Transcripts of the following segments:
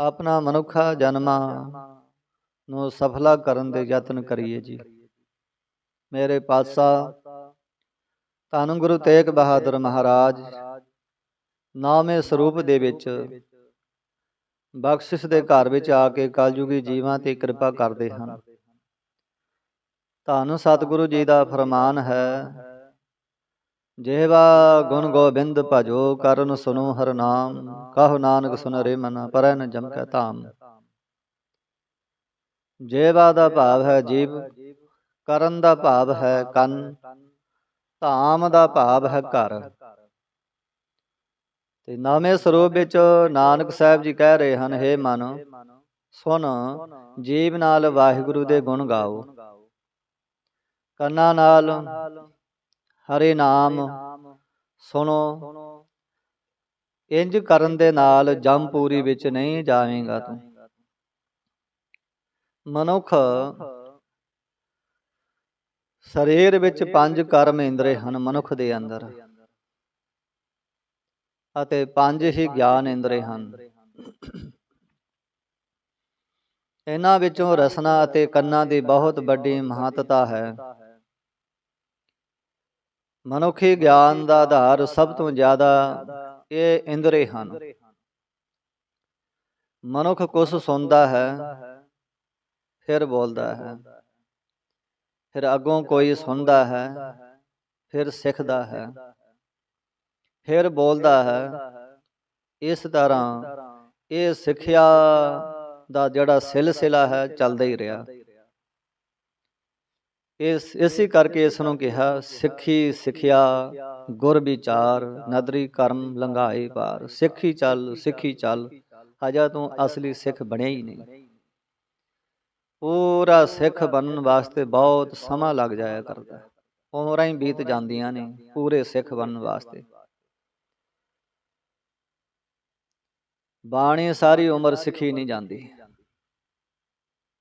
ਆਪਣਾ ਮਨੁੱਖਾ ਜਨਮਾਂ ਨੂੰ ਸਫਲਾ ਕਰਨ ਦੇ ਯਤਨ ਕਰੀਏ ਜੀ। ਮੇਰੇ ਪਾਤਸ਼ਾਹ ਧੰਨ ਗੁਰੂ ਤੇਗ ਬਹਾਦਰ ਮਹਾਰਾਜ, ਨਾਮੇ ਸਰੂਪ ਦੇ ਵਿੱਚ ਬਖਸ਼ਿਸ਼ ਦੇ ਘਰ ਵਿੱਚ ਆ ਕੇ ਕਲਯੁਗੀ ਜੀਵਾਂ ਤੇ ਕਿਰਪਾ ਕਰਦੇ ਹਨ। ਧੰਨ ਸਤਿਗੁਰੂ ਜੀ ਦਾ ਫਰਮਾਨ ਹੈ ਜਿਹਵਾ ਗੁਣ ਗੋਬਿੰਦ ਭਜੋ ਕਰਨ ਸੁਨੋ ਹਰ ਨਾਮ, ਕਹੋ ਨਾਨਕ ਸੁਨ ਮਨ ਪਰੈ ਨ ਜਮ ਕੈ ਧਾਮ। ਜਿਹਵਾ ਦਾ ਭਾਵ ਹੈ ਜੀਵ, ਕਰਨ ਦਾ ਭਾਵ ਹੈ ਕੰਨ, ਧਾਮ ਦਾ ਭਾਵ ਹੈ ਘਰ। ਤੇ ਨਾਮੇ ਸਰੂਪ ਵਿੱਚ ਨਾਨਕ ਸਾਹਿਬ ਜੀ ਕਹਿ ਰਹੇ ਹਨ हे ਮਨ ਸੁਣ ਜੀਵ ਨਾਲ ਵਾਹਿਗੁਰੂ ਦੇ ਗੁਣ ਗਾਓ। ਕੰਨਾਂ ਨਾਲ ਹਰੇ ਨਾਮ ਸੁਣੋ। ਇੰਜ ਕਰਨ ਦੇ ਨਾਲ ਜੰਪੂਰੀ ਵਿੱਚ ਨਹੀਂ ਜਾਵੇਂਗਾ ਤੂੰ। ਮਨੁੱਖ ਸਰੀਰ ਵਿੱਚ ਪੰਜ ਕਰਮ ਇੰਦਰੇ ਹਨ ਮਨੁੱਖ ਦੇ ਅੰਦਰ। ਅਤੇ ਪੰਜ ਹੀ ਗਿਆਨ ਇੰਦਰੇ ਹਨ। ਇਹਨਾਂ ਵਿੱਚੋਂ ਰਸਨਾ ਅਤੇ ਕੰਨਾਂ ਦੀ ਬਹੁਤ ਵੱਡੀ ਮਹੱਤਤਾ ਹੈ। ਮਨੁੱਖੀ ਗਿਆਨ ਦਾ ਆਧਾਰ ਸਭ ਤੋਂ ਜ਼ਿਆਦਾ ਇਹ ਇੰਦਰੇ ਹਨ। ਮਨੁੱਖ ਕੁਝ ਸੁਣਦਾ ਹੈ, ਫਿਰ ਬੋਲਦਾ ਹੈ। ਫਿਰ ਅੱਗੋਂ ਕੋਈ ਸੁਣਦਾ ਹੈ, ਫਿਰ ਸਿੱਖਦਾ ਹੈ। ਫਿਰ ਬੋਲਦਾ ਹੈ। ਇਸ ਤਰ੍ਹਾਂ ਇਹ ਸਿੱਖਿਆ ਦਾ ਜਿਹੜਾ ਸਿਲਸਿਲਾ ਹੈ, ਚੱਲਦਾ ਹੀ ਰਿਹਾ। ਇਸ, ਇਸੇ ਕਰਕੇ ਇਸ ਨੂੰ ਕਿਹਾ, ਸਿੱਖੀ ਸਿੱਖਿਆ, ਗੁਰ ਵਿਚਾਰ, ਨਦਰੀ ਕਰਮ ਲੰਘਾਏ ਪਾਰ, ਸਿੱਖੀ ਚੱਲ ਸਿੱਖੀ ਚੱਲ, ਹਜਾ ਤੂੰ ਅਸਲੀ ਸਿੱਖ ਬਣਿਆ ਹੀ ਨਹੀਂ। ਪੂਰਾ ਸਿੱਖ ਬਣਨ ਵਾਸਤੇ ਬਹੁਤ ਸਮਾਂ ਲੱਗ ਜਾਇਆ ਕਰਦਾ ਉਮਰਾਂ ਹੀ ਬੀਤ ਜਾਂਦੀਆਂ ਨੇ ਪੂਰੇ ਸਿੱਖ ਬਣਨ ਵਾਸਤੇ। ਬਾਣੀ ਸਾਰੀ ਉਮਰ ਸਿੱਖੀ ਨਹੀਂ ਜਾਂਦੀ।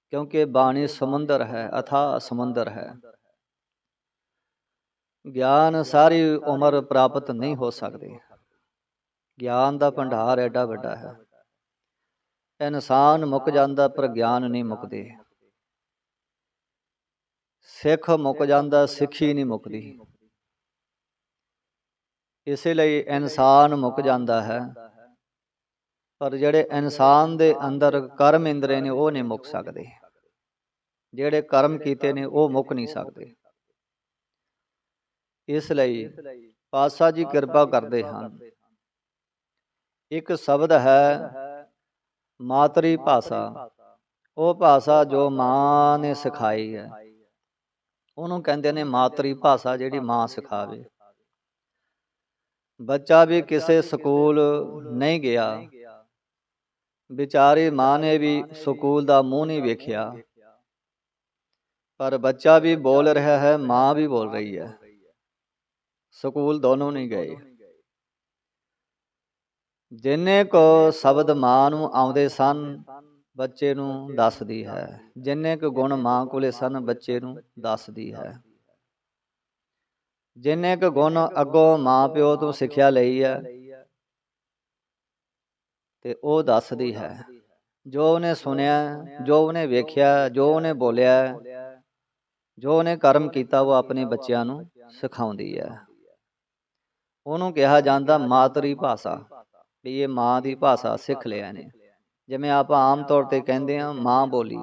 ਕਿਉਂਕਿ ਬਾਣੀ ਸਮੁੰਦਰ ਹੈ, ਅਥਾ ਸਮੁੰਦਰ ਹੈ। ਗਿਆਨ ਸਾਰੀ ਉਮਰ ਪ੍ਰਾਪਤ ਨਹੀਂ ਹੋ ਸਕਦੀ। ਗਿਆਨ ਦਾ ਭੰਡਾਰ ਐਡਾ ਵੱਡਾ ਹੈ। ਇਨਸਾਨ ਮੁੱਕ ਜਾਂਦਾ ਪਰ ਗਿਆਨ ਨਹੀਂ ਮੁੱਕਦੇ। ਸਿੱਖ ਮੁੱਕ ਜਾਂਦਾ, ਸਿੱਖੀ ਨਹੀਂ ਮੁੱਕਦੀ। ਇਸੇ ਲਈ ਇਨਸਾਨ ਮੁੱਕ ਜਾਂਦਾ ਹੈ। ਪਰ ਜਿਹੜੇ ਇਨਸਾਨ ਦੇ ਅੰਦਰ ਕਰਮ ਇੰਦਰੇ ਨੇ, ਉਹ ਨਹੀਂ ਮੁੱਕ ਸਕਦੇ। ਜਿਹੜੇ ਕਰਮ ਕੀਤੇ ਨੇ ਉਹ ਮੁੱਕ ਨਹੀਂ ਸਕਦੇ। ਇਸ ਲਈ ਪਾਤਸ਼ਾਹ ਜੀ ਕਿਰਪਾ ਕਰਦੇ ਹਨ। ਇੱਕ ਸ਼ਬਦ ਹੈ ਮਾਤਰੀ ਭਾਸ਼ਾ। ਉਹ ਭਾਸ਼ਾ ਜੋ ਮਾਂ ਨੇ ਸਿਖਾਈ ਹੈ। ਉਹਨੂੰ ਕਹਿੰਦੇ ਨੇ ਮਾਤਰੀ ਭਾਸ਼ਾ ਜਿਹੜੀ ਮਾਂ ਸਿਖਾਵੇ। ਬੱਚਾ ਵੀ ਕਿਸੇ ਸਕੂਲ ਨਹੀਂ ਗਿਆ। ਵਿਚਾਰੀ ਮਾਂ ਨੇ ਵੀ ਸਕੂਲ ਦਾ ਮੂੰਹ ਨਹੀਂ ਵੇਖਿਆ। ਪਰ ਬੱਚਾ ਵੀ ਬੋਲ ਰਿਹਾ ਹੈ, ਮਾਂ ਵੀ ਬੋਲ ਰਹੀ ਹੈ। ਸਕੂਲ ਦੋਨੋਂ ਨਹੀਂ ਗਏ। ਜਿੰਨੇ ਕੋ ਸ਼ਬਦ ਮਾਂ ਨੂੰ ਆਉਂਦੇ ਸਨ, ਬੱਚੇ ਨੂੰ ਦੱਸਦੀ ਹੈ। ਜਿੰਨੇ ਕੁ ਗੁਣ ਮਾਂ ਕੋਲੇ ਸਨ, ਬੱਚੇ ਨੂੰ ਦੱਸਦੀ ਹੈ। ਜਿੰਨੇ ਕੁ ਗੁਣ ਅੱਗੋਂ ਮਾਂ ਪਿਓ ਤੋਂ ਸਿੱਖਿਆ ਲਈ ਹੈ, ਤੇ ਉਹ ਦੱਸਦੀ ਹੈ। ਜੋ ਉਹਨੇ ਸੁਣਿਆ, ਜੋ ਉਹਨੇ ਵੇਖਿਆ, ਜੋ ਉਹਨੇ ਬੋਲਿਆ ਜੋ ਉਹਨੇ ਕਰਮ ਕੀਤਾ ਉਹ ਆਪਣੇ ਬੱਚਿਆਂ ਨੂੰ ਸਿਖਾਉਂਦੀ ਹੈ। ਉਹਨੂੰ ਕਿਹਾ ਜਾਂਦਾ ਮਾਤਰੀ ਭਾਸ਼ਾ, ਵੀ ਇਹ ਮਾਂ ਦੀ ਭਾਸ਼ਾ ਸਿੱਖ ਲਿਆ ਨੇ ਜਿਵੇਂ ਆਪਾਂ ਆਮ ਤੌਰ ਤੇ ਕਹਿੰਦੇ ਆ ਮਾਂ ਬੋਲੀ।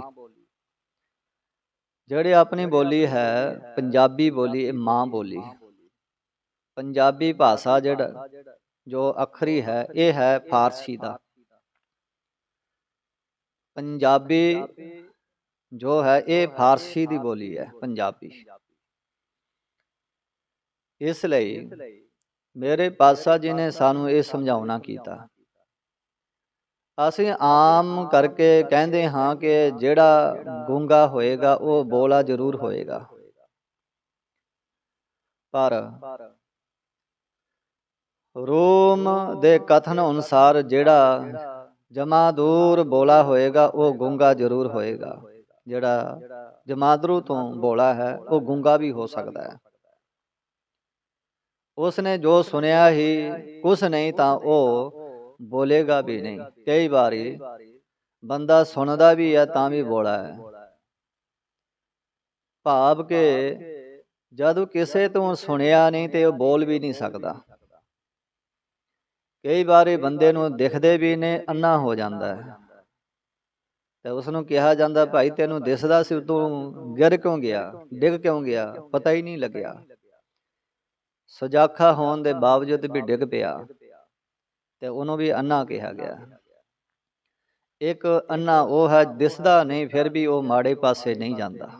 ਜਿਹੜੇ ਆਪਣੀ ਬੋਲੀ ਹੈ, ਪੰਜਾਬੀ ਬੋਲੀ, ਇਹ ਮਾਂ ਬੋਲੀ। ਪੰਜਾਬੀ ਭਾਸ਼ਾ ਜਿਹੜਾ, ਜੋ ਅੱਖਰੀ ਹੈ, ਇਹ ਹੈ ਫਾਰਸੀ ਦਾ। ਪੰਜਾਬੀ ਜੋ ਹੈ ਇਹ ਫਾਰਸੀ ਦੀ ਬੋਲੀ ਹੈ ਪੰਜਾਬੀ। ਇਸ ਲਈ ਮੇਰੇ ਪਾਤਸ਼ਾਹ ਜੀ ਨੇ ਸਾਨੂੰ ਇਹ ਸਮਝਾਉਣਾ ਕੀਤਾ। ਅਸੀਂ ਆਮ ਕਰਕੇ ਕਹਿੰਦੇ ਹਾਂ ਕਿ ਜਿਹੜਾ ਗੂੰਗਾ ਹੋਏਗਾ ਉਹ ਬੋਲਾ ਜ਼ਰੂਰ ਹੋਏਗਾ। ਪਰ ਰੋਮ ਦੇ ਕਥਨ ਅਨੁਸਾਰ ਜਿਹੜਾ ਜਮਾਦੂਰ ਬੋਲਾ ਹੋਏਗਾ ਉਹ ਗੂੰਗਾ ਜ਼ਰੂਰ ਹੋਏਗਾ। ਜਿਹੜਾ ਜਮਾਦਰੂ ਤੋਂ ਬੋਲਾ ਹੈ ਉਹ ਗੂੰਗਾ ਵੀ ਹੋ ਸਕਦਾ ਹੈ। ਉਸਨੇ ਜੋ ਸੁਨਿਆ ਹੀ ਕੁਛ ਨਹੀਂ ਤਾਂ ਉਹ ਬੋਲੇਗਾ ਵੀ ਨਹੀਂ। ਕਈ ਵਾਰੀ ਬੰਦਾ ਸੁਣਦਾ ਵੀ ਹੈ ਤਾਂ ਵੀ ਬੋਲਾ ਹੈ। ਭਾਵ ਕਿ ਜਦੋਂ ਕਿਸੇ ਤੋਂ ਸੁਣਿਆ ਨਹੀਂ ਤੇ ਉਹ ਬੋਲ ਵੀ ਨਹੀਂ ਸਕਦਾ। ਕਈ ਵਾਰੀ ਬੰਦੇ ਨੂੰ ਦਿਖਦੇ ਵੀ ਨੇ ਅੰਨਾ ਹੋ। ਜਾਂਦਾ ਹੈ। ਤੇ ਉਸ ਨੂੰ ਕਿਹਾ ਜਾਂਦਾ ਭਾਈ ਤੈਨੂੰ ਦਿਸਦਾ ਸੀ ਤੂੰ ਗਿਰ ਕਿਉਂ ਗਿਆ? ਡਿੱਗ ਕਿਉਂ ਗਿਆ? ਪਤਾ ਹੀ ਨਹੀਂ ਲੱਗਿਆ। ਸੁਜਾਖਾ ਹੋਣ ਦੇ ਬਾਵਜੂਦ ਵੀ ਡਿੱਗ ਪਿਆ। ਤੇ ਉਹਨੂੰ ਵੀ ਅੰਨਾ ਕਿਹਾ ਗਿਆ। ਇੱਕ ਅੰਨਾ ਉਹ ਹੈ ਦਿਸਦਾ ਨਹੀਂ ਫਿਰ ਵੀ ਉਹ ਮਾੜੇ ਪਾਸੇ ਨਹੀਂ ਜਾਂਦਾ।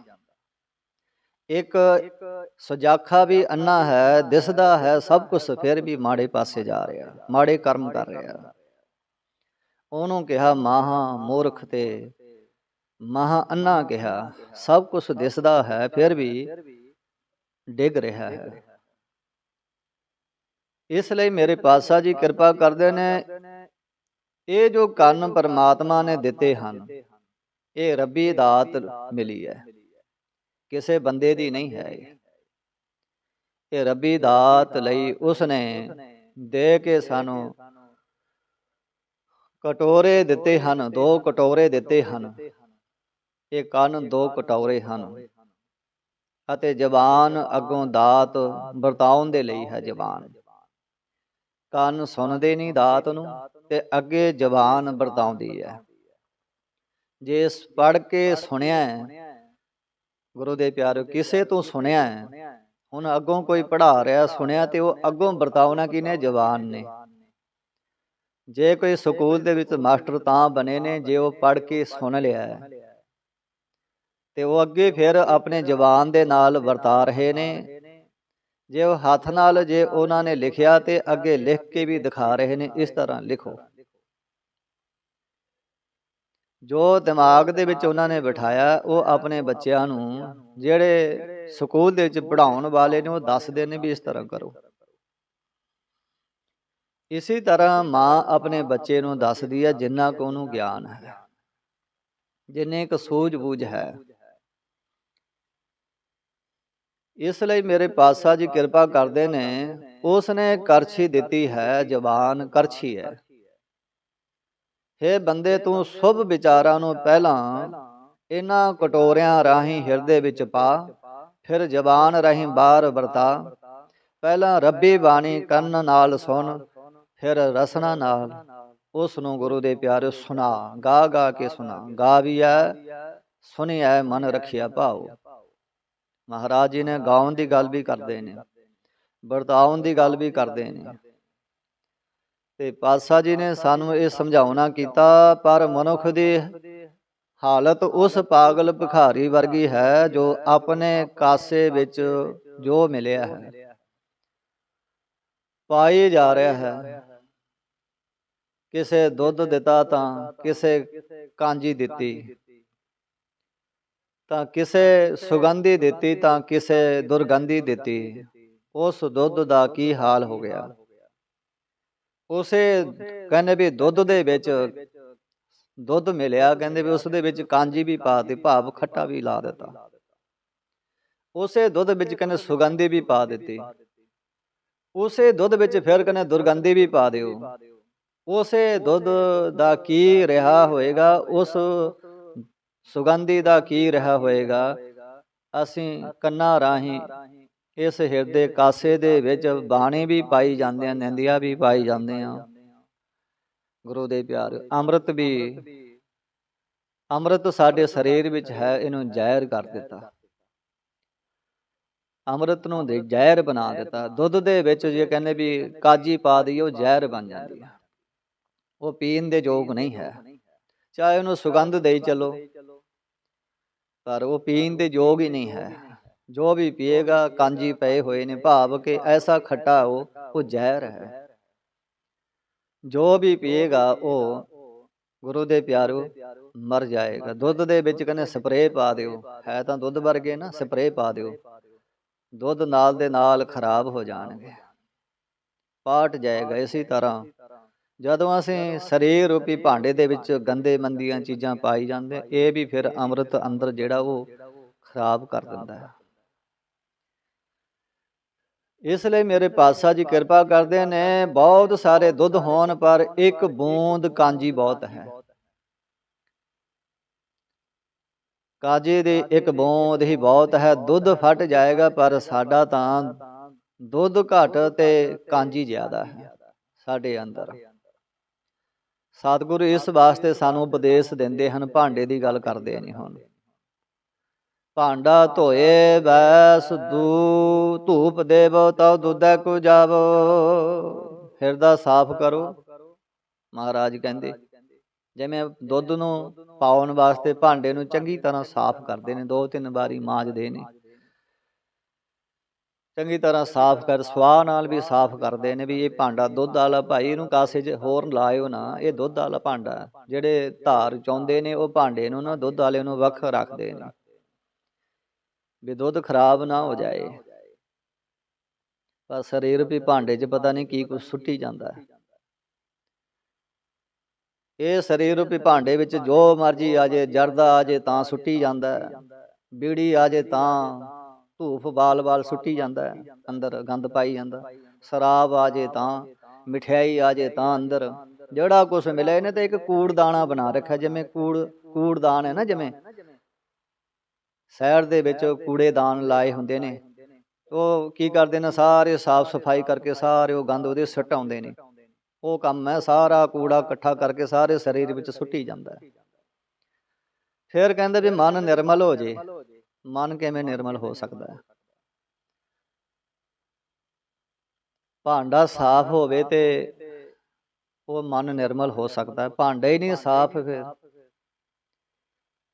ਇੱਕ ਸੁਜਾਖਾ ਵੀ ਅੰਨਾ ਹੈ ਦਿਸਦਾ ਹੈ ਸਭ ਕੁਝ ਫਿਰ ਵੀ ਮਾੜੇ ਪਾਸੇ ਜਾ ਰਿਹਾ। ਮਾੜੇ ਕਰਮ ਕਰ ਰਿਹਾ। ਉਹਨੂੰ ਕਿਹਾ ਮਾਹਾ ਮੂਰਖ ਤੇ ਮਹਾ ਅੰਨਾ ਕਿਹਾ, ਸਭ ਕੁਝ ਦਿਸਦਾ ਹੈ, ਫਿਰ ਵੀ ਡਿੱਗ ਰਿਹਾ ਹੈ। ਇਸ ਲਈ ਮੇਰੇ ਪਾਤਸ਼ਾਹ ਜੀ ਕਿਰਪਾ ਕਰਦੇ ਨੇ, ਇਹ ਜੋ ਕੰਨ ਪਰਮਾਤਮਾ ਨੇ ਦਿੱਤੇ ਹਨ, ਇਹ ਰੱਬੀ ਦਾਤ ਮਿਲੀ ਹੈ। ਕਿਸੇ ਬੰਦੇ ਦੀ ਨਹੀਂ ਹੈ ਇਹ ਰੱਬੀ ਦਾਤ ਲਈ ਉਸਨੇ ਦੇ ਕੇ ਸਾਨੂੰ ਕਟੋਰੇ ਦਿੱਤੇ ਹਨ, ਦੋ ਕਟੋਰੇ ਦਿੱਤੇ ਹਨ। ਇਹ ਕੰਨ ਦੋ ਕਟੋਰੇ ਹਨ। ਅਤੇ ਜ਼ਬਾਨ ਅੱਗੋਂ ਦਾਤ ਵਰਤਾਉਣ ਦੇ ਲਈ ਹੈ ਜ਼ਬਾਨ। ਕੰਨ ਸੁਣਦੇ ਨਹੀਂ ਦਾਤ ਨੂੰ ਤੇ ਅੱਗੇ ਜ਼ਬਾਨ ਵਰਤਾਉਂਦੀ ਹੈ। ਜੇ ਪੜ ਕੇ ਸੁਣਿਆ ਹੈ ਗੁਰੂ ਦੇ ਪਿਆਰੋ ਕਿਸੇ ਤੋਂ ਸੁਣਿਆ ਹੈ। ਹੁਣ ਅੱਗੋਂ ਕੋਈ ਪੜਾ ਰਿਹਾ ਸੁਣਿਆ ਤੇ ਉਹ ਅੱਗੋਂ ਵਰਤਾਉਣਾ ਕਿਨੇ ਜ਼ਬਾਨ ਨੇ। ਜੇ ਕੋਈ ਸਕੂਲ ਦੇ ਵਿੱਚ ਮਾਸਟਰ ਤਾਂ ਬਣੇ ਨੇ ਜੇ ਉਹ ਪੜ ਕੇ ਸੁਣ ਲਿਆ ਹੈ। ਤੇ ਉਹ ਅੱਗੇ ਫਿਰ ਆਪਣੇ ਜ਼ਬਾਨ ਦੇ ਨਾਲ ਵਰਤਾ ਰਹੇ ਨੇ। ਜੇ ਉਹ ਹੱਥ ਨਾਲ ਜੇ ਉਹਨਾਂ ਨੇ ਲਿਖਿਆ ਤੇ ਅੱਗੇ ਲਿਖ ਕੇ ਵੀ ਦਿਖਾ ਰਹੇ ਨੇ, ਇਸ ਤਰ੍ਹਾਂ ਲਿਖੋ। ਜੋ ਦਿਮਾਗ ਦੇ ਵਿੱਚ ਉਹਨਾਂ ਨੇ ਬਿਠਾਇਆ, ਉਹ ਆਪਣੇ ਬੱਚਿਆਂ ਨੂੰ, ਜਿਹੜੇ ਸਕੂਲ ਦੇ ਵਿੱਚ ਪੜਾਉਣ ਵਾਲੇ ਨੇ, ਉਹ ਦੱਸਦੇ ਨੇ ਵੀ ਇਸ ਤਰ੍ਹਾਂ ਕਰੋ। ਇਸੇ ਤਰ੍ਹਾਂ ਮਾਂ ਆਪਣੇ ਬੱਚੇ ਨੂੰ ਦੱਸਦੀ ਹੈ, ਜਿੰਨਾ ਕੁ ਉਹਨੂੰ ਗਿਆਨ ਹੈ, ਜਿੰਨੇ ਕੁ ਸੂਝ-ਬੂਝ ਹੈ। ਇਸ ਲਈ ਮੇਰੇ ਪਾਤਸ਼ਾਹ ਜੀ ਕਿਰਪਾ ਕਰਦੇ ਨੇ ਉਸ ਨੇ ਕਰਛੀ ਦਿੱਤੀ ਹੈ, ਜ਼ਬਾਨ ਕਰਛੀ ਹੈ। हे ਬੰਦੇ, ਤੂੰ ਸੁਭ ਵਿਚਾਰਾਂ ਨੂੰ ਪਹਿਲਾਂ ਇਹਨਾਂ ਕਟੋਰਿਆਂ ਰਾਹੀਂ ਹਿਰਦੇ ਵਿੱਚ ਪਾ, ਫਿਰ ਜ਼ਬਾਨ ਰਾਹੀਂ ਬਾਹਰ ਵਰਤਾ। ਪਹਿਲਾਂ ਰੱਬੀ ਬਾਣੀ ਕੰਨ ਨਾਲ ਸੁਣ, ਫਿਰ ਰਸਨਾ ਨਾਲ। ਉਸ ਨੂੰ ਗੁਰੂ ਦੇ ਪਿਆਰੇ ਸੁਣਾ, ਗਾ ਗਾ ਕੇ ਸੁਣਾ, ਗਾ ਵੀ ਹੈ ਸੁਣਿਆ ਮਨ ਰੱਖਿਆ ਭਾਉ। ਮਹਾਰਾਜ ਜੀ ਨੇ ਗਾਉਣ ਦੀ ਗੱਲ ਵੀ ਕਰਦੇ ਨੇ, ਵਰਤਾਉਣ ਦੀ ਗੱਲ ਵੀ ਕਰਦੇ ਨੇ। ਤੇ ਪਾਤਸ਼ਾਹ ਜੀ ਨੇ ਸਾਨੂੰ ਇਹ ਸਮਝਾਉਣਾ ਕੀਤਾ, ਪਰ ਮਨੁੱਖ ਦੀ ਹਾਲਤ ਉਸ ਪਾਗਲ ਭਿਖਾਰੀ ਵਰਗੀ ਹੈ ਜੋ ਆਪਣੇ ਕਾਸੇ ਵਿੱਚ ਜੋ ਮਿਲਿਆ ਹੈ। ਪਾਈ ਜਾ ਰਿਹਾ ਹੈ। ਕਿਸੇ ਦੁੱਧ ਦਿੱਤਾ ਤਾਂ ਕਿਸੇ ਕਾਂਜੀ ਦਿੱਤੀ। ਤਾਂ ਕਿਸੇ ਸੁਗੰਧੀ ਦਿੱਤੀ ਤਾਂ ਕਿਸੇ ਦੁਰਗੰਧੀ ਦਿੱਤੀ। ਉਸ ਦੁੱਧ ਦਾ ਕੀ ਹਾਲ ਹੋ ਗਿਆ? ਉਸੇ ਕਹਿੰਦੇ ਵੀ ਦੁੱਧ ਦੇ ਵਿੱਚ ਦੁੱਧ ਮਿਲਿਆ। ਕਹਿੰਦੇ ਵੀ ਉਸ ਦੇ ਵਿੱਚ ਕਾਂਜੀ ਵੀ ਪਾ ਦਿੱਤੀ ਭਾਵ ਖੱਟਾ ਵੀ ਲਾ ਦਿੱਤਾ। ਉਸੇ ਦੁੱਧ ਵਿੱਚ ਕਹਿੰਦੇ ਸੁਗੰਧੀ ਵੀ ਪਾ ਦਿੱਤੀ। ਉਸੇ ਦੁੱਧ ਵਿੱਚ ਫਿਰ ਕਹਿੰਦੇ ਦੁਰਗੰਧੀ ਵੀ ਪਾ ਦਿਓ। ਉਸੇ ਦੁੱਧ ਦਾ ਕੀ ਰਿਹਾ ਹੋਏਗਾ? ਉਸ ਸੁਗੰਧੀ ਦਾ ਕੀ ਰਿਹਾ ਹੋਏਗਾ? ਅਸੀਂ ਕੰਨਾਂ ਰਾਹੀਂ ਇਸ ਹਿਰਦੇ ਕਾਸੇ ਦੇ ਵਿੱਚ ਬਾਣੀ ਵੀ ਪਾਈ ਜਾਂਦੇ ਆ ਨਿੰਦਿਆ ਵੀ ਪਾਈ ਜਾਂਦੇ ਆ ਗੁਰੂ ਦੇ ਪਿਆਰ, ਅੰਮ੍ਰਿਤ ਵੀ, ਅੰਮ੍ਰਿਤ ਸਾਡੇ ਸਰੀਰ ਵਿੱਚ ਹੈ, ਇਹਨੂੰ ਜ਼ਹਿਰ ਕਰ ਦਿੱਤਾ। ਅੰਮ੍ਰਿਤ ਨੂੰ ਦੇ ਜ਼ਹਿਰ ਬਣਾ ਦਿੱਤਾ। ਦੁੱਧ ਦੇ ਵਿੱਚ ਜੇ ਕਹਿੰਦੇ ਵੀ ਕਾਜੀ ਪਾ ਦਈਏ, ਉਹ ਜ਼ਹਿਰ ਬਣ ਜਾਂਦੀ ਹੈ। ਉਹ ਪੀਣ ਦੇ ਯੋਗ ਨਹੀਂ ਹੈ। ਚਾਹੇ ਉਹਨੂੰ ਸੁਗੰਧ ਦੇਈ ਚੱਲੋ ਪਰ ਉਹ ਪੀਣ ਦੇ ਯੋਗ ਹੀ ਨਹੀਂ ਹੈ। ਜੋ ਵੀ ਪੀਏਗਾ, ਕਾਂਜੀ ਪਏ ਹੋਏ ਨੇ, ਭਾਵ ਕਿ ਐਸਾ ਖੱਟਾ ਉਹ ਉਹ ਜ਼ਹਿਰ ਹੈ ਜੋ ਵੀ ਪੀਏਗਾ, ਉਹ ਗੁਰੂ ਦੇ ਪਿਆਰੋ ਮਰ ਜਾਏਗਾ। ਦੁੱਧ ਦੇ ਵਿੱਚ ਕਹਿੰਦੇ ਸਪਰੇਅ ਪਾ ਦਿਓ। ਹੈ ਤਾਂ ਦੁੱਧ ਵਰਗੇ ਨਾ, ਸਪਰੇਅ ਪਾ ਦਿਓ। ਦੁੱਧ ਨਾਲ ਦੇ ਨਾਲ ਖਰਾਬ ਹੋ ਜਾਣਗੇ। ਪਾਟ ਜਾਏਗਾ, ਇਸੇ ਤਰ੍ਹਾਂ ਜਦੋਂ ਅਸੀਂ ਸਰੀਰ ਰੂਪੀ ਭਾਂਡੇ ਦੇ ਵਿੱਚ ਗੰਦੇ ਮੰਦੀਆਂ ਚੀਜ਼ਾਂ ਪਾਈ ਜਾਂਦੇ, ਇਹ ਵੀ ਫਿਰ ਅੰਮ੍ਰਿਤ ਅੰਦਰ ਜਿਹੜਾ ਉਹ ਖਰਾਬ ਕਰ ਦਿੰਦਾ ਹੈ। ਇਸ ਲਈ ਮੇਰੇ ਪਾਤਸ਼ਾਹ ਜੀ ਕਿਰਪਾ ਕਰਦੇ ਨੇ, ਬਹੁਤ ਸਾਰੇ ਦੁੱਧ ਹੋਣ ਪਰ ਇੱਕ ਬੂੰਦ ਕਾਂਜੀ ਬਹੁਤ ਹੈ। ਕਾਜੀ ਦੀ ਇੱਕ ਬੂੰਦ ਹੀ ਬਹੁਤ ਹੈ, ਦੁੱਧ ਫਟ ਜਾਏਗਾ ਪਰ ਸਾਡਾ ਤਾਂ ਦੁੱਧ ਘਟ ਤੇ ਕਾਂਜੀ ਜ਼ਿਆਦਾ ਹੈ ਸਾਡੇ ਅੰਦਰ। ਸਤਿਗੁਰੂ ਇਸ ਵਾਸਤੇ ਸਾਨੂੰ ਉਪਦੇਸ਼ ਦਿੰਦੇ ਹਨ, ਭਾਂਡੇ ਦੀ ਗੱਲ ਕਰਦੇ ਨਹੀਂ ਹੁਣ। ਭਾਂਡਾ ਧੋਏ ਬੈਸ ਦੂ ਧੂਪ ਦੇਵੋ ਤਉ ਦੁੱਧੈ ਕੋ ਜਾਵੋ। ਹਿਰਦਾ ਸਾਫ਼ ਕਰੋ, ਮਹਾਰਾਜ ਕਹਿੰਦੇ। ਜਿਵੇਂ ਦੁੱਧ ਨੂੰ ਪਾਉਣ ਵਾਸਤੇ ਭਾਂਡੇ ਨੂੰ ਚੰਗੀ ਤਰ੍ਹਾਂ ਸਾਫ਼ ਕਰਦੇ ਨੇ, ਦੋ ਤਿੰਨ ਵਾਰੀ ਮਾਂਜਦੇ ਨੇ। ਚੰਗੀ ਤਰ੍ਹਾਂ ਸਾਫ਼ ਕਰ, ਸਵਾਹ ਨਾਲ ਵੀ ਸਾਫ਼ ਕਰਦੇ ਨੇ ਵੀ ਇਹ ਭਾਂਡਾ ਦੁੱਧ ਵਾਲਾ ਭਾਈ ਇਹਨੂੰ ਕਾਸੇ 'ਚ ਹੋਰ ਲਾਇਓ ਨਾ, ਇਹ ਦੁੱਧ ਵਾਲਾ ਭਾਂਡਾ ਜਿਹੜੇ ਧਾਰ ਚਾਹੁੰਦੇ ਨੇ ਉਹ ਭਾਂਡੇ ਨੂੰ ਨਾ ਦੁੱਧ ਵਾਲੇ ਨੂੰ ਵੱਖ ਰੱਖਦੇ ਨੇ। ਵੀ ਦੁੱਧ ਖਰਾਬ ਨਾ ਹੋ ਜਾਏ। ਪਰ ਸਰੀਰ ਵੀ ਭਾਂਡੇ 'ਚ ਪਤਾ ਨਹੀਂ ਕੀ ਕੁਝ ਸੁੱਟੀ ਜਾਂਦਾ ਹੈ। ਇਹ ਸਰੀਰ ਰੂਪੀ ਭਾਂਡੇ ਵਿੱਚ ਜੋ ਮਰਜ਼ੀ ਆ ਜੇ ਜਰਦਾ ਆ ਜੇ ਤਾਂ ਸੁੱਟੀ ਜਾਂਦਾ ਬੀੜੀ ਆ ਜੇ ਤਾਂ ਧੂਫ ਬਾਲ-ਬਾਲ ਸੁੱਟੀ ਜਾਂਦਾ ਅੰਦਰ ਗੰਦ ਪਾਈ ਜਾਂਦਾ ਸ਼ਰਾਬ ਆ ਜੇ ਤਾਂ, ਮਠਿਆਈ ਆ ਜੇ ਤਾਂ ਅੰਦਰ। ਜਿਹੜਾ ਕੁਝ ਮਿਲੇ ਇਹਨੇ ਤੇ ਇੱਕ ਕੂੜਦਾਨਾ ਬਣਾ ਰੱਖਿਆ, ਜਿਵੇਂ ਕੂੜ, ਕੂੜਦਾਨ ਹੈ ਨਾ ਜਿਵੇਂ। ਸ਼ਹਿਰ ਦੇ ਵਿੱਚ ਕੂੜੇ ਦਾਨ ਲਾਏ ਹੁੰਦੇ ਨੇ। ਉਹ ਕੀ ਕਰਦੇ ਨੇ, ਸਾਰੇ ਸਾਫ਼ ਸਫ਼ਾਈ ਕਰਕੇ ਸਾਰੇ ਉਹ ਗੰਦ ਉਹਦੇ ਸੁੱਟ ਆਉਂਦੇ ਨੇ। ਉਹ ਕੰਮ ਹੈ, ਸਾਰਾ ਕੂੜਾ ਇਕੱਠਾ ਕਰਕੇ ਸਾਰੇ ਸਰੀਰ ਵਿੱਚ ਸੁੱਟੀ ਜਾਂਦਾ ਫਿਰ ਕਹਿੰਦੇ ਵੀ ਮਨ ਨਿਰਮਲ ਹੋ ਜੇ। ਮਨ ਕਿਵੇਂ ਨਿਰਮਲ ਹੋ ਸਕਦਾ ਹੈ। ਭਾਂਡਾ ਸਾਫ਼ ਹੋਵੇ ਤੇ ਉਹ ਮਨ ਨਿਰਮਲ ਹੋ ਸਕਦਾ ਹੈ। ਭਾਂਡਾ ਹੀ ਨਹੀਂ ਸਾਫ਼ ਫਿਰ।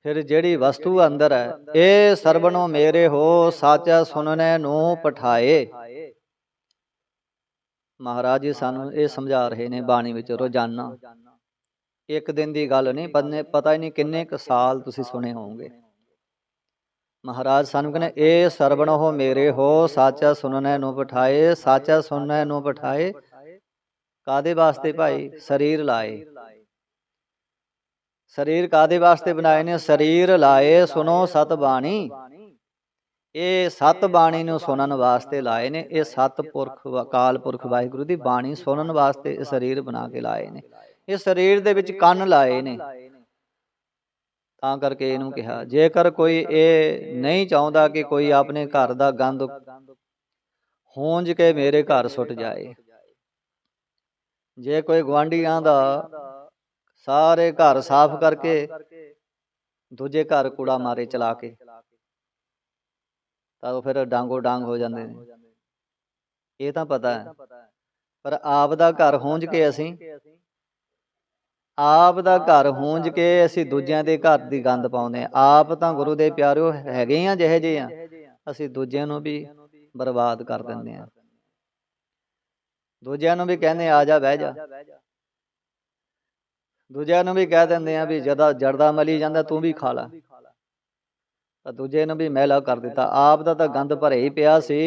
ਫਿਰ ਜਿਹੜੀ ਵਸਤੂ ਅੰਦਰ ਹੈ, ਇਹ ਸਰਬਣੋ ਮੇਰੇ ਹੋ, ਸਾਚਾ ਸੁਣਨੇ ਨੂੰ ਪਠਾਏ। ਮਹਾਰਾਜ ਜੀ ਸਾਨੂੰ ਇਹ ਸਮਝਾ ਰਹੇ ਨੇ ਬਾਣੀ ਵਿੱਚ, ਰੋਜ਼ਾਨਾ। ਇੱਕ ਦਿਨ ਦੀ ਗੱਲ ਨਹੀਂ, ਪਤਾ ਹੀ ਨਹੀਂ ਕਿੰਨੇ ਕੁ ਸਾਲ ਤੁਸੀਂ ਸੁਣੇ ਹੋਵੋਗੇ। ਮਹਾਰਾਜ ਸਾਨੂੰ ਕਹਿੰਦੇ, ਇਹ ਸਰਵਣ ਹੋ ਮੇਰੇ ਹੋ, ਸਾਚਾ ਸੁਣਨੇ ਨੂੰ ਪਠਾਏ ਸਾਚਾ ਸੁਣਨੇ ਨੂੰ ਪਠਾਏ ਕਾਦੇ ਵਾਸਤੇ ਭਾਈ? ਸਰੀਰ ਲਾਏ। ਸਰੀਰ ਕਾਦੇ ਵਾਸਤੇ ਬਣਾਏ ਨੇ? ਸਰੀਰ ਲਾਏ ਸੁਣੋ ਸਤ ਬਾਣੀ। ਇਹ ਸਤ ਬਾਣੀ ਨੂੰ ਸੁਣਨ ਵਾਸਤੇ ਲਾਏ ਨੇ। ਇਹ ਸਤ ਪੁਰਖ ਅਕਾਲ ਪੁਰਖ ਵਾਹਿਗੁਰੂ ਦੀ ਬਾਣੀ ਸੁਣਨ ਵਾਸਤੇ ਇਹ ਸਰੀਰ ਬਣਾ ਕੇ ਲਾਏ ਨੇ। ਇਹ ਸਰੀਰ ਦੇ ਵਿੱਚ ਕੰਨ ਲਾਏ ਨੇ। ਤਾਂ ਕਰਕੇ ਇਹਨੂੰ ਕਿਹਾ। ਜੇਕਰ ਕੋਈ ਇਹ ਨਹੀਂ ਚਾਹੁੰਦਾ ਕਿ ਕੋਈ ਆਪਣੇ ਘਰ ਦਾ ਗੰਦ ਹੋਂਜ ਕੇ ਮੇਰੇ ਘਰ ਸੁੱਟ ਜਾਏ। ਜੇ ਕੋਈ ਗਵਾਂਢੀਆਂ ਦਾ ਸਾਰੇ ਘਰ ਸਾਫ਼ ਕਰਕੇ ਦੂਜੇ ਘਰ ਕੂੜਾ ਮਾਰੇ ਚਲਾ ਕੇ। ਤਾਂ ਉਹ ਫਿਰ ਡਾਂਗੋ ਡਾਂਗ ਹੋ ਜਾਂਦੇ ਨੇ। ਇਹ ਤਾਂ ਪਤਾ ਹੈ। ਪਰ ਆਪ ਦਾ ਘਰ ਹੋਂਜ ਕੇ ਅਸੀਂ ਆਪ ਦਾ ਘਰ ਹੋਂਜ ਕੇ ਅਸੀਂ ਦੂਜਿਆਂ ਦੇ ਘਰ ਦੀ ਗੰਦ ਪਾਉਂਦੇ ਆ ਆਪ ਤਾਂ ਗੁਰੂ ਦੇ ਪਿਆਰਿਓ ਹੈਗੇ ਆ ਜਿਹੇ ਜਿਹੇ ਆ ਅਸੀਂ ਦੂਜਿਆਂ ਨੂੰ ਵੀ ਬਰਬਾਦ ਕਰ ਦਿੰਦੇ ਆ ਦੂਜਿਆਂ ਨੂੰ ਵੀ ਕਹਿੰਦੇ ਆ ਜਾ ਬਹਿ ਜਾ। ਦੂਜਿਆਂ ਨੂੰ ਵੀ ਕਹਿ ਦਿੰਦੇ ਆ ਵੀ ਜਦਾ ਜਰਦਾ ਮਲੀ ਜਾਂਦਾ ਤੂੰ ਵੀ ਖਾ ਲੈ। ਤਾਂ ਦੂਜੇ ਨੂੰ ਵੀ ਮੈਲਾ ਕਰ ਦਿੱਤਾ। ਆਪ ਦਾ ਤਾਂ ਗੰਦ ਭਰੇ ਹੀ ਪਿਆ ਸੀ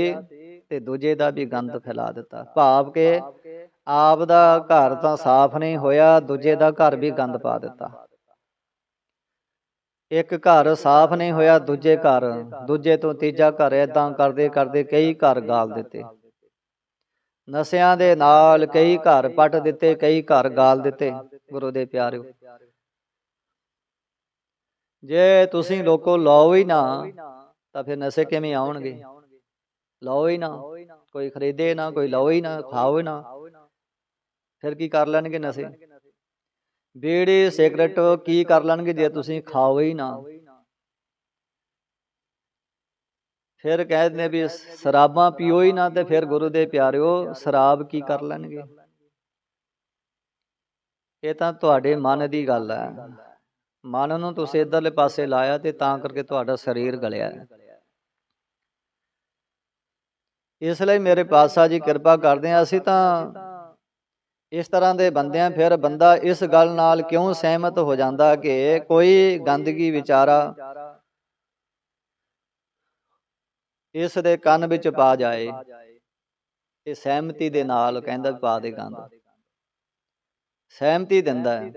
ਤੇ ਦੂਜੇ ਦਾ ਵੀ ਗੰਦ ਫੈਲਾ ਦਿੱਤਾ। ਭਾਵ ਕਿ ਆਪ ਦਾ ਘਰ ਤਾਂ ਸਾਫ਼ ਨਹੀਂ ਹੋਇਆ, ਦੂਜੇ ਦਾ ਘਰ ਵੀ ਗੰਦ ਪਾ ਦਿੱਤਾ। ਇੱਕ ਘਰ ਸਾਫ਼ ਨਹੀਂ ਹੋਇਆ, ਦੂਜੇ ਘਰ, ਦੂਜੇ ਤੋਂ ਤੀਜਾ ਘਰ ਏਦਾਂ ਕਰਦੇ ਕਰਦੇ ਕਈ ਘਰ ਗਾਲ ਦਿੱਤੇ। ਨਸ਼ਿਆਂ ਦੇ ਨਾਲ ਕਈ ਘਰ ਪੱਟ ਦਿੱਤੇ, ਕਈ ਘਰ ਗਾਲ ਦਿੱਤੇ, ਗੁਰੂ ਦੇ ਪਿਆਰਿਓ। ਜੇ ਤੁਸੀਂ ਲੋਕੋ ਲਾਓ ਹੀ ਨਾ, ਤਾਂ ਫਿਰ ਨਸ਼ੇ ਕਿਵੇਂ ਆਉਣਗੇ? ਲਾਓ ਹੀ ਨਾ, ਕੋਈ ਖਰੀਦੇ ਨਾ, ਕੋਈ ਲਾਓ ਹੀ ਨਾ, ਖਾਓ ਹੀ ਨਾ। ਫਿਰ ਕੀ ਕਰ ਲੈਣਗੇ ਨਸ਼ੇ? ਬੀੜੀ, ਸਿਗਰਟ ਕੀ ਕਰ ਲੈਣਗੇ ਜੇ ਤੁਸੀਂ ਖਾਓ ਹੀ ਨਾ? ਫਿਰ ਕਹਿ ਦਿੰਦੇ ਵੀ ਸ਼ਰਾਬਾਂ ਪੀਓ ਹੀ ਨਾ ਤੇ ਫਿਰ ਗੁਰੂ ਦੇ ਪਿਆਰਿਓ ਸ਼ਰਾਬ ਕੀ ਕਰ ਲੈਣਗੇ? ਇਹ ਤਾਂ ਤੁਹਾਡੇ ਮਨ ਦੀ ਗੱਲ ਹੈ। ਮਨ ਨੂੰ ਤੁਸੀਂ ਇਧਰਲੇ ਪਾਸੇ ਲਾਇਆ ਤੇ ਤਾਂ ਕਰਕੇ ਤੁਹਾਡਾ ਸਰੀਰ ਗਲਿਆ। ਹੈ ਇਸ ਲਈ ਮੇਰੇ ਪਾਤਸ਼ਾਹ ਜੀ ਕਿਰਪਾ ਕਰਦੇ ਆ ਅਸੀਂ ਤਾਂ ਇਸ ਤਰ੍ਹਾਂ ਦੇ ਬੰਦਿਆਂ ਫਿਰ ਬੰਦਾ ਇਸ ਗੱਲ ਨਾਲ ਕਿਉਂ ਸਹਿਮਤ ਹੋ ਜਾਂਦਾ ਕਿ ਕੋਈ ਗੰਦਗੀ ਵਿਚਾਰਾ ਇਸ ਦੇ ਕੰਨ ਵਿੱਚ ਪਾ ਜਾਏ ਇਹ ਸਹਿਮਤੀ ਦੇ ਨਾਲ ਕਹਿੰਦਾ ਪਾ ਦੇ ਗੰਦ। ਸਹਿਮਤੀ ਦਿੰਦਾ ਹੈ।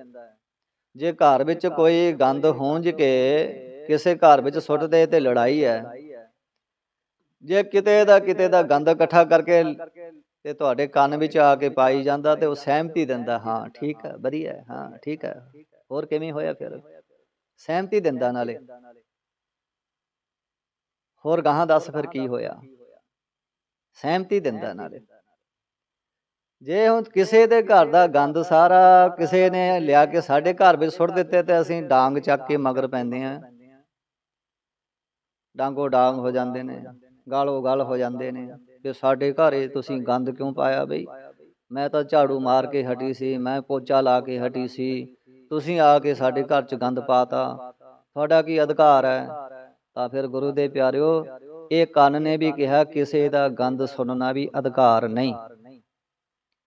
ਜੇ ਘਰ ਵਿੱਚ ਕੋਈ ਗੰਦ ਹੋਂਜ ਕੇ ਕਿਸੇ ਘਰ ਵਿੱਚ ਸੁੱਟ ਦੇ ਤੇ ਲੜਾਈ ਹੈ, ਜੇ ਕਿਤੇ ਦਾ ਕਿਤੇ ਦਾ ਗੰਦ ਇਕੱਠਾ ਕਰਕੇ ਤੇ ਤੁਹਾਡੇ ਕੰਨ ਵਿੱਚ ਆ ਕੇ ਪਾਈ ਜਾਂਦਾ ਤੇ ਉਹ ਸਹਿਮਤੀ ਦਿੰਦਾ, ਹਾਂ, ਠੀਕ ਹੈ, ਵਧੀਆ ਹਾਂ ਠੀਕ ਹੈ। ਹੋਰ ਕਿਵੇਂ ਹੋਇਆ ਫਿਰ? ਸਹਿਮਤੀ ਦਿੰਦਾ ਨਾਲੇ। ਹੋਰ ਗਾਹਾਂ ਦੱਸ ਫਿਰ ਕੀ ਹੋਇਆ? ਸਹਿਮਤੀ ਦਿੰਦਾ ਨਾਲੇ। ਜੇ ਹੁਣ ਕਿਸੇ ਦੇ ਘਰ ਦਾ ਗੰਦ ਸਾਰਾ ਕਿਸੇ ਨੇ ਲਿਆ ਕੇ ਸਾਡੇ ਘਰ ਵਿੱਚ ਸੁੱਟ ਦਿੱਤੇ ਤੇ ਅਸੀਂ ਡਾਂਗ ਚੱਕ ਕੇ ਮਗਰ ਪੈਂਦੇ ਆ ਡਾਂਗੋ ਡਾਂਗ ਹੋ ਜਾਂਦੇ ਨੇ, ਗਾਲੋ ਗਾਲ ਹੋ ਜਾਂਦੇ ਨੇ। ਕਿ ਸਾਡੇ ਘਰੇ ਤੁਸੀਂ ਗੰਦ ਕਿਉਂ ਪਾਇਆ ਬਈ? ਮੈਂ ਤਾਂ ਝਾੜੂ ਮਾਰ ਕੇ ਹਟੀ ਸੀ, ਮੈਂ ਪੋਚਾ ਲਾ ਕੇ ਹਟੀ ਸੀ। ਤੁਸੀਂ ਆ ਕੇ ਸਾਡੇ ਘਰ 'ਚ ਗੰਦ ਪਾਤਾ। ਤੁਹਾਡਾ ਕੀ ਅਧਿਕਾਰ ਹੈ? ਤਾਂ ਫਿਰ ਗੁਰੂ ਦੇ ਪਿਆਰਿਓ, ਇਹ ਕੰਨ ਨੇ ਵੀ ਕਿਹਾ, ਕਿਸੇ ਦਾ ਗੰਦ ਸੁਣਨਾ ਵੀ ਅਧਿਕਾਰ ਨਹੀਂ।